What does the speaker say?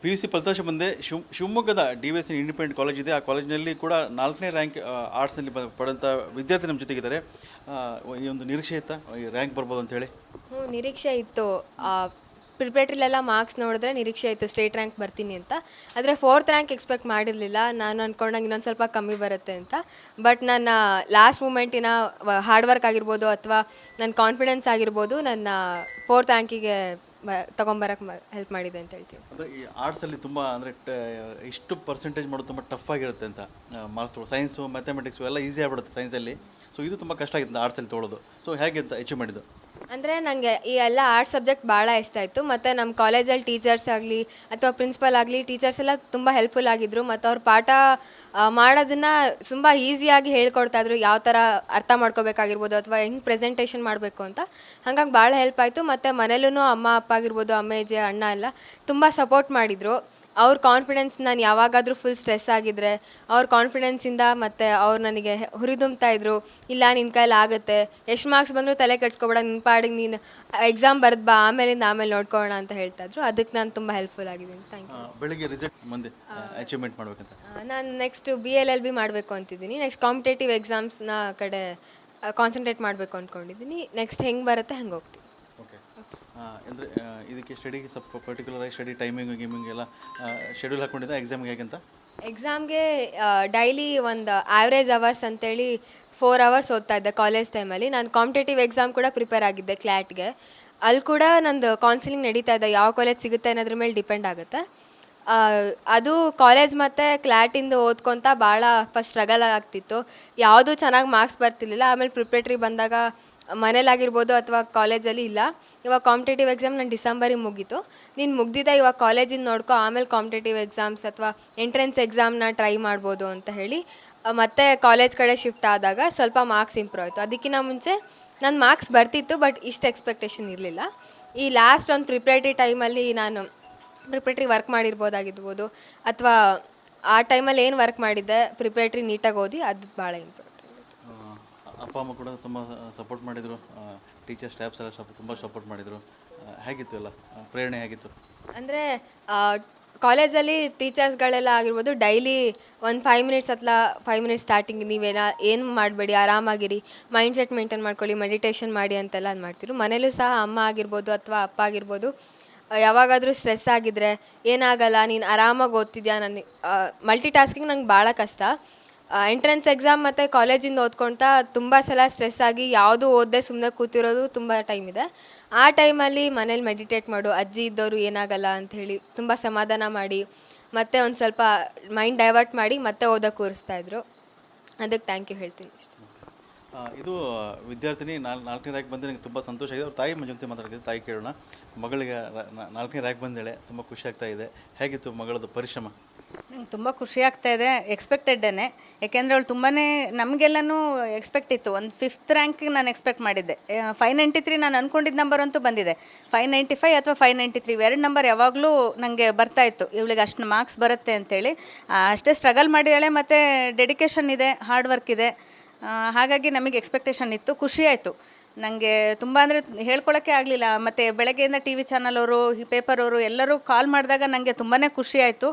P U C ಫಲಿತಾಂಶ ಬಂದೆ ಶಿವ್, ಶಿವಮೊಗ್ಗದ D V S independent college ಇದೆ. ಆ ಕಾಲೇಜಿನಲ್ಲಿ ಕೂಡ ನಾಲ್ಕನೇ ರ್ಯಾಂಕ್ ಆರ್ಟ್ಸ್ನಲ್ಲಿ ಪಡೆದಂಥ ವಿದ್ಯಾರ್ಥಿ ನಮ್ಮ ಜೊತೆಗಿದ್ದಾರೆ. ಈ ಒಂದು ನಿರೀಕ್ಷೆ ಇತ್ತಾ? ಈ ರ್ಯಾಂಕ್ ಬರ್ಬೋದು ಅಂತ ಹೇಳಿ. ಹ್ಞೂ, ನಿರೀಕ್ಷೆ ಇತ್ತು. ಪ್ರಿಪ್ರೇಟ್ರಿಲೆಲ್ಲ ಮಾರ್ಕ್ಸ್ ನೋಡಿದ್ರೆ ನಿರೀಕ್ಷೆ ಇತ್ತು. ಸ್ಟೇಟ್ ರ್ಯಾಂಕ್ ಬರ್ತೀನಿ ಅಂತ. ಆದರೆ ಫೋರ್ತ್ ರ್ಯಾಂಕ್ ಎಕ್ಸ್ಪೆಕ್ಟ್ ಮಾಡಿರಲಿಲ್ಲ. ನಾನು ಅಂದ್ಕೊಂಡಂಗೆ ಇನ್ನೊಂದು ಸ್ವಲ್ಪ ಕಮ್ಮಿ ಬರುತ್ತೆ ಅಂತ. ಬಟ್ ನನ್ನ ಲಾಸ್ಟ್ ಮೂಮೆಂಟಿನ ಹಾರ್ಡ್ ವರ್ಕ್ ಆಗಿರ್ಬೋದು ಅಥವಾ ನನ್ನ ಕಾನ್ಫಿಡೆನ್ಸ್ ಆಗಿರ್ಬೋದು, ನನ್ನ ಫೋರ್ತ್ ರ್ಯಾಂಕಿಗೆ ತೊಗೊಂಬರಕ್ಕೆ ಹೆಲ್ಪ್ ಮಾಡಿದೆ ಅಂತ ಹೇಳ್ತೀನಿ. ಅಂದ್ರೆ ಈ ಆರ್ಟ್ಸಲ್ಲಿ ತುಂಬ ಅಂದರೆ ಇಷ್ಟು ಪರ್ಸೆಂಟೇಜ್ ಮಾಡೋದು ತುಂಬ ಟಫ್ ಆಗಿರುತ್ತೆ ಅಂತ ಮಾರ್ಕ್ಸ್ ಸೈನ್ಸು ಮ್ಯಾಥಮೆಟಿಕ್ಸ್ ಎಲ್ಲ ಈಸಿ ಆಗ್ಬಿಡುತ್ತೆ ಸೈನ್ಸಲ್ಲಿ ಸೊ ಇದು ತುಂಬ ಕಷ್ಟ ಆಗಿತ್ತು ಆರ್ಟ್ಸಲ್ಲಿ ತೊಗೊಳೋದು. ಸೊ ಹೇಗೆ ಅಂತ ಅಚೀವ್ ಮಾಡಿದ್ದು? ಅಂದರೆ ನನಗೆ ಈ ಎಲ್ಲ ಆರ್ಟ್ಸ್ ಸಬ್ಜೆಕ್ಟ್ ಭಾಳ ಇಷ್ಟ ಆಯಿತು. ಮತ್ತು ನಮ್ಮ ಕಾಲೇಜಲ್ಲಿ ಟೀಚರ್ಸ್ ಆಗಲಿ ಅಥವಾ ಪ್ರಿನ್ಸಿಪಲ್ ಆಗಲಿ ಟೀಚರ್ಸ್ ಎಲ್ಲ ತುಂಬ ಹೆಲ್ಪ್ಫುಲ್ ಆಗಿದ್ದರು ಮತ್ತು ಅವ್ರ ಪಾಠ ಮಾಡೋದನ್ನು ಮಾಡೋದನ್ನ ತುಂಬ ಈಸಿಯಾಗಿ ಹೇಳ್ಕೊಡ್ತಾಯಿದ್ರು ಯಾವ ಥರ ಅರ್ಥ ಮಾಡ್ಕೋಬೇಕಾಗಿರ್ಬೋದು ಅಥವಾ ಹೆಂಗೆ ಪ್ರೆಸೆಂಟೇಷನ್ ಮಾಡಬೇಕು ಅಂತ. ಹಾಗಾಗಿ ಭಾಳ ಹೆಲ್ಪ್ ಆಯಿತು. ಮತ್ತು ಮನೇಲೂ ಅಮ್ಮ, ಅಪ್ಪ ಆಗಿರ್ಬೋದು ಅಮ್ಮೇಜೆ ಅಣ್ಣ ಎಲ್ಲ ತುಂಬ ಸಪೋರ್ಟ್ ಮಾಡಿದರು. ಅವ್ರ ಕಾನ್ಫಿಡೆನ್ಸ್ ನಾನು ಯಾವಾಗಾದರೂ ಫುಲ್ ಸ್ಟ್ರೆಸ್ ಆಗಿದ್ರೆ ಅವ್ರ ಕಾನ್ಫಿಡೆನ್ಸಿಂದ ಮತ್ತು ಅವ್ರು ನನಗೆ ಹುರಿದುಂಬ್ತಾ ಇದ್ರು ಇಲ್ಲ ನಿನ್ನ ಕೈಲಿ ಆಗುತ್ತೆ. ಎಷ್ಟು ಮಾರ್ಕ್ಸ್ ಬಂದರೂ ತಲೆ ಕೆಡ್ಸ್ಕೊಬೇಡ ನಿನ್ನ ಪಾಡಿಗೆ ನೀನು ಎಕ್ಸಾಮ್ ಬರೆದು ಬಾ ಆಮೇಲಿಂದ ಆಮೇಲೆ ನೋಡ್ಕೊಳ್ಳೋಣ ಅಂತ ಹೇಳ್ತಾ ಇದ್ರು. ಅದಕ್ಕೆ ನಾನು ತುಂಬ ಹೆಲ್ಪ್ಫುಲ್ ಆಗಿದ್ದೀನಿ. ಥ್ಯಾಂಕ್ ಯು ಬೆಳಿಗ್ಗೆ ರಿಸಲ್ಟ್ ಮುಂದೆ ಅಚೀವ್ಮೆಂಟ್ ಮಾಡಬೇಕಂತ. ನಾನು next B L L B ಮಾಡಬೇಕು ಅಂತಿದ್ದೀನಿ. ನೆಕ್ಸ್ಟ್ ಕಾಂಪಿಟೇಟಿವ್ ಎಕ್ಸಾಮ್ಸ್ನ ಕಡೆ ಕಾನ್ಸಂಟ್ರೇಟ್ ಮಾಡಬೇಕು ಅಂದ್ಕೊಂಡಿದ್ದೀನಿ ನೆಕ್ಸ್ಟ್ ಹೆಂಗೆ ಬರುತ್ತೆ ಹಂಗೆ ಹೋಗ್ತೀನಿ. ಅಂದರೆ ಇದಕ್ಕೆ ಸ್ಟಡಿಗೆ ಸ್ವಲ್ಪ ಸ್ಟಡಿ ಟೈಮಿಂಗ್ ಗೇಮಿಂಗ್ ಎಲ್ಲ ಶೆಡ್ಯೂಲ್ ಹಾಕ್ಕೊಂಡಿದ್ದೆ ಎಕ್ಸಾಮ್ಗೆ ಹೇಗಂತ? ಎಕ್ಸಾಮ್ಗೆ ಡೈಲಿ ಒಂದು ಆವ್ರೇಜ್ ಅವರ್ಸ್ ಅಂತೇಳಿ ಫೋರ್ ಅವರ್ಸ್ ಓದ್ತಾ ಇದ್ದೆ ಕಾಲೇಜ್ ಟೈಮಲ್ಲಿ ನಾನು ಕಾಂಪಿಟೇಟಿವ್ ಎಕ್ಸಾಮ್ ಕೂಡ ಪ್ರಿಪೇರ್ ಆಗಿದ್ದೆ ಕ್ಲ್ಯಾಟ್ಗೆ ಅಲ್ಲಿ ಕೂಡ ನಂದು ಕೌನ್ಸಿಲಿಂಗ್ ನಡೀತಾ ಇದೆ, ಯಾವ ಕಾಲೇಜ್ ಸಿಗುತ್ತೆ ಅನ್ನೋದ್ರ ಮೇಲೆ ಡಿಪೆಂಡ್ ಆಗುತ್ತೆ. ಅದು ಕಾಲೇಜ್ ಮತ್ತು ಕ್ಲ್ಯಾಟಿಂದು ಓದ್ಕೊತ ಭಾಳ ಫಸ್ಟ್ ಸ್ಟ್ರಗಲ್ ಆಗ್ತಿತ್ತು. ಯಾವುದೂ ಚೆನ್ನಾಗಿ ಮಾರ್ಕ್ಸ್ ಬರ್ತಿರ್ಲಿಲ್ಲ, ಆಮೇಲೆ ಪ್ರಿಪ್ರೇಟ್ರಿ ಬಂದಾಗ ಮನೇಲಾಗಿರ್ಬೋದು ಅಥವಾ ಕಾಲೇಜಲ್ಲಿ ಇಲ್ಲ. ಇವಾಗ ಕಾಂಪಿಟೇಟಿವ್ ಎಕ್ಸಾಮ್ ನಾನು ಡಿಸೆಂಬರಿಗೆ ಮುಗೀತು. ನೀನು ಮುಗ್ದಿದ್ದ ಇವಾಗ ಕಾಲೇಜಿಂದ ನೋಡ್ಕೊ, ಆಮೇಲೆ ಕಾಂಪಿಟೇಟಿವ್ ಎಕ್ಸಾಮ್ಸ್ ಅಥವಾ ಎಂಟ್ರೆನ್ಸ್ ಎಕ್ಸಾಮ್ನ ಟ್ರೈ ಮಾಡ್ಬೋದು ಅಂತ ಹೇಳಿ ಮತ್ತೆ ಕಾಲೇಜ್ ಕಡೆ ಶಿಫ್ಟ್ ಆದಾಗ ಸ್ವಲ್ಪ ಮಾರ್ಕ್ಸ್ ಇಂಪ್ರೂವ್ ಆಯಿತು. ಅದಕ್ಕಿಂತ ಮುಂಚೆ ನನ್ನ ಮಾರ್ಕ್ಸ್ ಬರ್ತಿತ್ತು ಬಟ್ ಇಷ್ಟು ಎಕ್ಸ್ಪೆಕ್ಟೇಷನ್ ಇರಲಿಲ್ಲ. ಈ ಲಾಸ್ಟ್ ಒಂದು ಪ್ರಿಪ್ರೇಟರಿ ಟೈಮಲ್ಲಿ ನಾನು ಪ್ರಿಪ್ರೇಟ್ರಿ ವರ್ಕ್ ಮಾಡಿರ್ಬೋದಾಗಿರ್ಬೋದು, ಅಥವಾ ಆ ಟೈಮಲ್ಲಿ ಏನು ವರ್ಕ್ ಮಾಡಿದ್ದೆ ಪ್ರಿಪ್ರೇಟ್ರಿ ನೀಟಾಗಿ ಓದಿ, ಅದು ಭಾಳ ಇಂಪಾರ್ಟೆಂಟ್ ಅಪ್ಪ, ಅಮ್ಮ ಕೂಡ ತುಂಬ ಸಪೋರ್ಟ್ ಮಾಡಿದರು. ಟೀಚರ್ ಸ್ಟಾಫ್ಸ್ ಎಲ್ಲ ತುಂಬ ಸಪೋರ್ಟ್ ಮಾಡಿದರು. ಹೇಗಿತ್ತು ಎಲ್ಲ? ಪ್ರೇರಣೆ ಹೇಗಿತ್ತು? ಅಂದರೆ ಕಾಲೇಜಲ್ಲಿ ಟೀಚರ್ಸ್ಗಳೆಲ್ಲ ಆಗಿರ್ಬೋದು ಡೈಲಿ ಒಂದು ಫೈವ್ ಮಿನಿಟ್ಸ್ ಅಥವಾ ಫೈವ್ ಮಿನಿಟ್ಸ್ ಸ್ಟಾರ್ಟಿಂಗ್ ನೀವೇನ, ಏನು ಮಾಡಬೇಡಿ, ಆರಾಮಾಗಿರಿ ಮೈಂಡ್ ಸೆಟ್ ಮೇಂಟೈನ್ ಮಾಡ್ಕೊಳ್ಳಿ ಮೆಡಿಟೇಷನ್ ಮಾಡಿ ಅಂತೆಲ್ಲ ಮಾಡ್ತಿರು ಮನೇಲೂ ಸಹ ಅಮ್ಮ ಆಗಿರ್ಬೋದು ಅಥವಾ ಅಪ್ಪ ಆಗಿರ್ಬೋದು ಯಾವಾಗಾದರೂ ಸ್ಟ್ರೆಸ್ ಆಗಿದ್ರೆ, ಏನಾಗಲ್ಲ, ನೀನು ಆರಾಮಾಗಿ ಓದ್ತಿದ್ಯಾ ನಾನು ಮಲ್ಟಿ ಟಾಸ್ಕಿಂಗ್ ನಂಗೆ ಭಾಳ ಕಷ್ಟ. ಎಂಟ್ರೆನ್ಸ್ ಎಕ್ಸಾಮ್ ಮತ್ತು ಕಾಲೇಜಿಂದ ಓದ್ಕೊಳ್ತಾ ತುಂಬ ಸಲ ಸ್ಟ್ರೆಸ್ ಆಗಿ ಯಾವುದು ಓದದೆ ಸುಮ್ಮನೆ ಕೂತಿರೋದು ತುಂಬ ಟೈಮ್ ಇದೆ. ಆ ಟೈಮಲ್ಲಿ ಮನೇಲಿ ಮೆಡಿಟೇಟ್ ಮಾಡು, ಅಜ್ಜಿ ಇದ್ದವರು ಏನಾಗಲ್ಲ ಅಂತ ಹೇಳಿ ತುಂಬ ಸಮಾಧಾನ ಮಾಡಿ, ಮತ್ತೆ ಒಂದು ಸ್ವಲ್ಪ ಮೈಂಡ್ ಡೈವರ್ಟ್ ಮಾಡಿ ಮತ್ತೆ ಓದೋಕೆ ಕೂರಿಸ್ತಾ ಇದ್ರು. ಅದಕ್ಕೆ ಥ್ಯಾಂಕ್ ಯು ಹೇಳ್ತೀನಿ ಇಷ್ಟು. ಇದು ವಿದ್ಯಾರ್ಥಿನಿ ನಾಲ್, ನಾಲ್ಕನೇ ರ್ಯಾಂಕ್ ಬಂದು ನನಗೆ ತುಂಬ ಸಂತೋಷ ಆಗಿದೆ. ಅವ್ರ ತಾಯಿ ಜೊತೆ ಮಾತಾಡ್ತಿದ್ದೆ, ತಾಯಿ ಕೇಳೋಣ. ಮಗಳಿಗೆ ನಾಲ್ಕನೇ ರ್ಯಾಂಕ್ ಬಂದೇಳೆ, ತುಂಬ ಖುಷಿ ಆಗ್ತಾ ಇದೆ. ಹೇಗಿತ್ತು ಮಗಳದ್ದು ಪರಿಶ್ರಮ? ನಂಗೆ ತುಂಬ ಖುಷಿ ಆಗ್ತಾ ಇದೆ ಎಕ್ಸ್ಪೆಕ್ಟೆಡ್ಡೇ ಯಾಕೆಂದರೆ ಅವಳು ತುಂಬಾ ನಮಗೆಲ್ಲನೂ ಎಕ್ಸ್ಪೆಕ್ಟ್ ಇತ್ತು. ಒಂದು ಫಿಫ್ತ್ ರ್ಯಾಂಕಿಗೆ ನಾನು ಎಕ್ಸ್ಪೆಕ್ಟ್ ಮಾಡಿದ್ದೆ. ಫೈವ್ ನೈಂಟಿ ತ್ರೀ ನಾನು ಅಂದ್ಕೊಂಡಿದ್ದ ನಂಬರ್ ಅಂತೂ ಬಂದಿದೆ. ಫೈವ್ ನೈಂಟಿ ಫೈವ್ ಅಥವಾ ಫೈವ್ ನೈಂಟಿ ತ್ರೀ ಎರಡು ನಂಬರ್ ಯಾವಾಗಲೂ ನನಗೆ ಬರ್ತಾ ಇತ್ತು. ಇವಳಿಗೆ ಅಷ್ಟು ಮಾರ್ಕ್ಸ್ ಬರುತ್ತೆ ಅಂತೇಳಿ. ಅಷ್ಟೇ ಸ್ಟ್ರಗಲ್ ಮಾಡಿದಾಳೆ, ಮತ್ತು ಡೆಡಿಕೇಶನ್ ಇದೆ ಹಾರ್ಡ್ ವರ್ಕ್ ಇದೆ. ಹಾಗಾಗಿ ನಮಗೆ ಎಕ್ಸ್ಪೆಕ್ಟೇಷನ್ ಇತ್ತು, ಖುಷಿ ನನಗೆ ತುಂಬ ಅಂದರೆ ಹೇಳ್ಕೊಳಕ್ಕೆ ಆಗಲಿಲ್ಲ. ಮತ್ತು ಬೆಳಗ್ಗೆಯಿಂದ ಟಿ ವಿ ಚಾನಲ್ ಅವರು ಪೇಪರ್ ಅವರು ಎಲ್ಲರೂ ಕಾಲ್ ಮಾಡಿದಾಗ ನನಗೆ ತುಂಬಾ ಖುಷಿ ಆಯಿತು.